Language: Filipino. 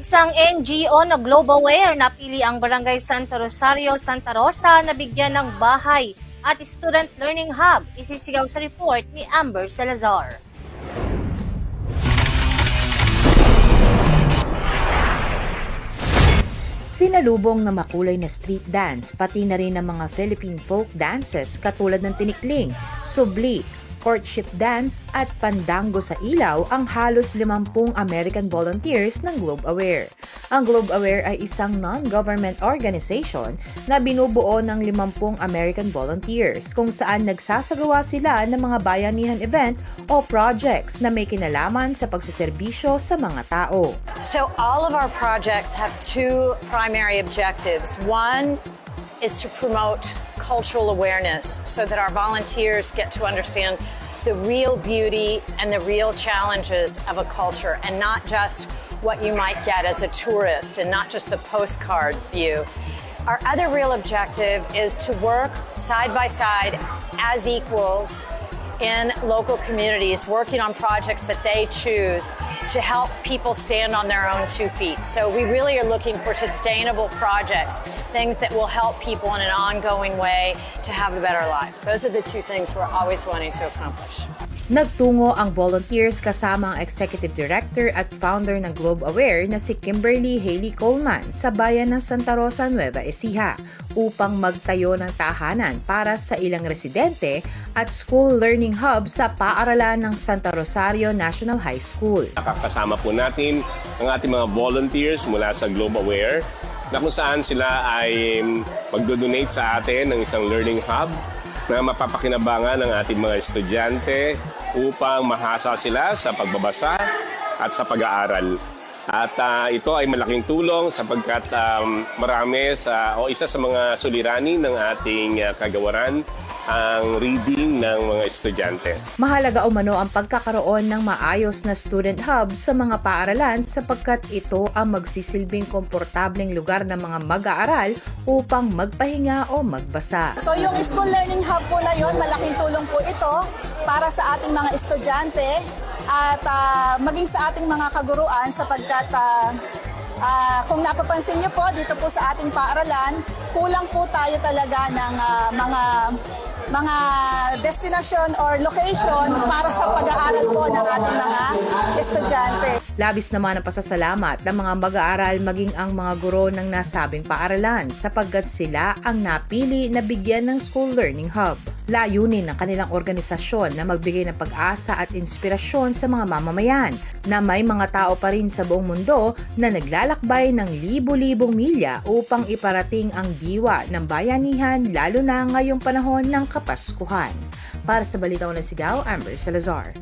Isang NGO na GlobalWare napili ang Barangay Santa Rosario, Santa Rosa na bigyan ng bahay at Student Learning Hub. Isisigaw sa report ni Amber Salazar. Sinalubong na makulay na street dance, pati na rin ang mga Philippine folk dances katulad ng tinikling, subli, courtship dance at pandango sa ilaw ang halos 50 American volunteers ng Globe Aware. Ang Globe Aware ay isang non-government organization na binubuo ng 50 American volunteers kung saan nagsasagawa sila ng mga bayanihan event o projects na may kinalaman sa pagsiserbisyo sa mga tao. So, all of our projects have two primary objectives. One is to promote cultural awareness so that our volunteers get to understand the real beauty and the real challenges of a culture and not just what you might get as a tourist and not just the postcard view. Our other real objective is to work side by side as equals in local communities working on projects that they choose to help people stand on their own two feet. So we really are looking for sustainable projects, things that will help people in an ongoing way to have a better lives. Those are the two things we're always wanting to accomplish. Nagtungo ang volunteers kasama ang executive director at founder ng Globe Aware na si Kimberly Haley Coleman sa bayan ng Santa Rosa, Nueva Ecija upang magtayo ng tahanan para sa ilang residente at school learning hub sa paaralan ng Santa Rosario National High School. Nakakasama po natin ang ating mga volunteers mula sa Globe Aware na kung saan sila ay magdo-donate sa atin ng isang learning hub na mapapakinabangan ng ating mga estudyante upang mahasa sila sa pagbabasa at sa pag-aaral. At ah, ito ay malaking tulong sapagkat um, marami sa o isa sa mga suliranin ng ating ah, kagawaran ang reading ng mga estudyante. Mahalaga umano ang pagkakaroon ng maayos na student hub sa mga paaralan sapagkat ito ang magsisilbing komportableng lugar ng mga mag-aaral upang magpahinga o magbasa. So yung school learning hub po na yun, malaking tulong po ito para sa ating mga estudyante at ah, maging sa ating mga kaguruan sapagkat ah, ah, kung napapansin niyo po dito po sa ating paaralan, kulang po tayo talaga ng ah, mga mga destination or location para sa pag-aaral po ng ating mga. Labis naman ang pasasalamat ng mga mag-aaral maging ang mga guro ng nasabing paaralan sapagkat sila ang napili na bigyan ng school learning hub. Layunin ng kanilang organisasyon na magbigay ng pag-asa at inspirasyon sa mga mamamayan na may mga tao pa rin sa buong mundo na naglalakbay ng libo-libong milya upang iparating ang diwa ng bayanihan lalo na ngayong panahon ng Kapaskuhan. Para sa Balitaw na Sigaw, Amber Salazar.